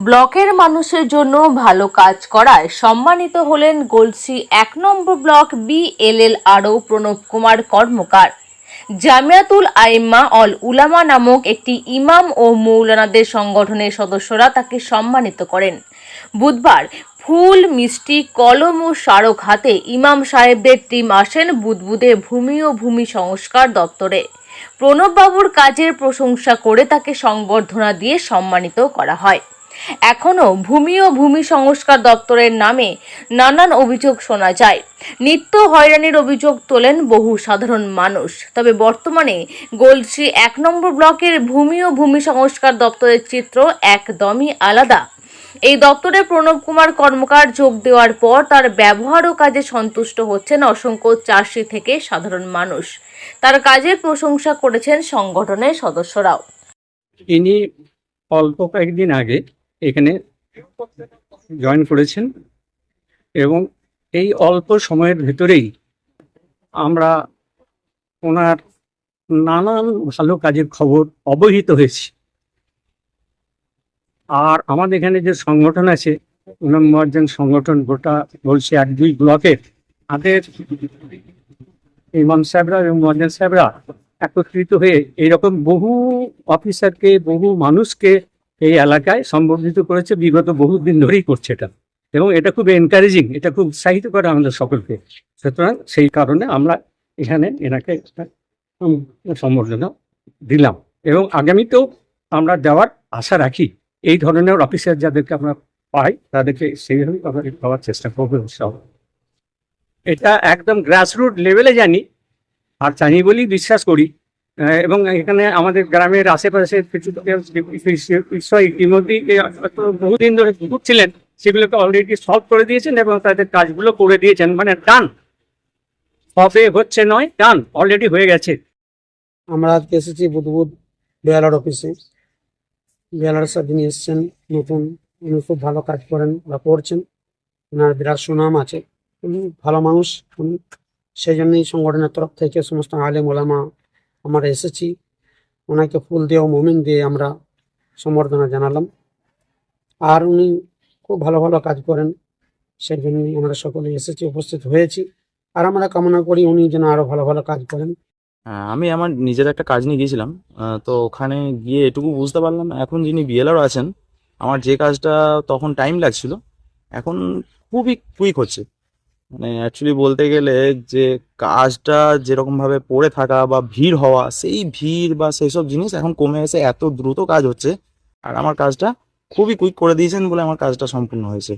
ব্লকের মানুষের জন্য ভালো কাজ করায় সম্মানিত হলেন গলসি এক নম্বর ব্লক বিএলএল আরও প্রণব কুমার কর্মকার। জামিয়াতুল আইম্মা অল উলামা নামক একটি ইমাম ও মৌলানাদের সংগঠনের সদস্যরা তাকে সম্মানিত করেন। বুধবার ফুল, মিষ্টি, কলম ও স্মারক হাতে ইমাম সাহেবদের টিম আসেন বুদবুদে ভূমি ও ভূমি সংস্কার দপ্তরে। প্রণববাবুর কাজের প্রশংসা করে তাকে সংবর্ধনা দিয়ে সম্মানিত করা হয়। এখনও ভূমি ও ভূমি সংস্কার দপ্তরের নামে নানান অভিযোগ শোনা যায়। নিত্য হয়রানির অভিযোগ তোলেন বহু সাধারণ মানুষ। তবে বর্তমানে গোলশ্রী এক নম্বর ব্লকের ভূমি ও ভূমি সংস্কার দপ্তরের চিত্র একদমই আলাদা। এই দপ্তরে প্রণব কুমার কর্মকার যোগ দেওয়ার পর তার ব্যবহার ও কাজে সন্তুষ্ট হচ্ছেন অসংখ্য চাষি থেকে সাধারণ মানুষ। তার কাজের প্রশংসা করেছেন সংগঠনের সদস্যরাও। ইনি অল্প কয়েকদিন আগে এখানে জয়েন করেছেন এবং এই অল্প সময়ের ভেতরেই আমরা ওনার নানান ভালো কাজের খবর অবহিত হয়েছি। আর আমাদের এখানে যে সংগঠন আছে উনাম মহাজন সংগঠন গোটা বলছে এক দুই ব্লকের, তাদের ইমাম সাহেবরা এবং মহাজন সাহেবরা একত্রিত হয়ে এইরকম বহু অফিসারকে বহু মানুষকে এই এলাকায় সম্বর্ধিত করেছে, বিগত বহুদিন ধরেই করছে এটা। এবং এটা খুব এনকারেজিং এটা খুব উৎসাহিত করে আমাদের সকলকে। সুতরাং সেই কারণে আমরা এখানে এনাকে একটা সম্বর্ধনা দিলাম। এবং আগামীতেও আমরা দেওয়ার আশা রাখি, এই ধরনের অফিসার যাদেরকে আমরা পাই, তাদেরকে সেইভাবে আমরা পাওয়ার চেষ্টা করব উৎসাহ এটা একদম গ্রাসরুট লেভেলে জানি, আর জানি বলেই বিশ্বাস করি। এবং এখানে আমাদের গ্রামের আশেপাশে কিছু বহুদিন ধরে ঘুরছিলেন, সেগুলোকে অলরেডি সলভ করে দিয়েছেন এবং তাদের কাজগুলো করে দিয়েছেন। মানে ডান হবে হচ্ছে নয় ডান অলরেডি হয়ে গেছে। আমরা আজকে এসেছি বুধবুধ বিয়ালার অফিসে বিয়ালার স্যার যিনি এসছেন, নতুন, উনি খুব ভালো কাজ করেন বা করছেন। ওনার বিরাট সুনাম আছে। উনি ভালো মানুষ, উনি সেই জন্যই সংগঠনের তরফ থেকে সমস্ত আলেম ওলামা আমরা এসেছি। ওনাকে ফুল দিয়ে মোমেন দিয়ে আমরা সম্বর্ধনা জানালাম। আর উনি খুব ভালো ভালো কাজ করেন, সেই জন্যই আমরা সকলে এসেছি, উপস্থিত হয়েছি। আর আমরা কামনা করি উনি যেন আরও ভালো ভালো কাজ করেন। আমি আমার নিজের একটা কাজ নিয়ে গিয়েছিলাম। তো ওখানে গিয়ে এটুকু বুঝতে পারলাম, এখন যিনি বিএলআর আছেন, আমার যে কাজটা তখন টাইম লাগছিল, এখন খুবই কুইক হচ্ছে। মানে অ্যাকচুয়ালি বলতে গেলে যে কাজটা যেরকম ভাবে পড়ে থাকা বা ভিড় হওয়া সেই ভিড় বা সেই সব জিনিস এখন কমে এসে এত দ্রুত কাজ হচ্ছে আর আমার কাজটা খুবই কুইক করে দিয়েছেন বলে আমার কাজটা সম্পূর্ণ হয়েছে।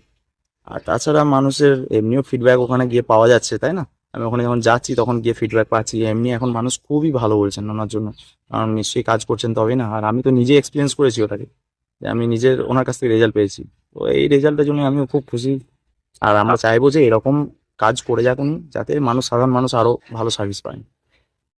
আর তাছাড়া মানুষের এমনিও ফিডব্যাক ওখানে গিয়ে পাওয়া যাচ্ছে তাই না? আমি ওখানে যখন যাচ্ছি তখন গিয়ে ফিডব্যাক পাচ্ছি এমনি এখন মানুষ খুবই ভালো বলছেন ওনার জন্য। কারণ নিশ্চয়ই কাজ করছেন তবেই না। আর আমি তো নিজে এক্সপিরিয়েন্স করেছি ওটাকে যে আমি নিজের ওনার কাছ থেকে রেজাল্ট পেয়েছি। তো এই রেজাল্টের জন্য আমিও খুব খুশি। আর আমরা চাইব যে এরকম কাজ করে যাক উনি যাতে মানুষ সাধারণ মানুষ আরও ভালো সার্ভিস পায়।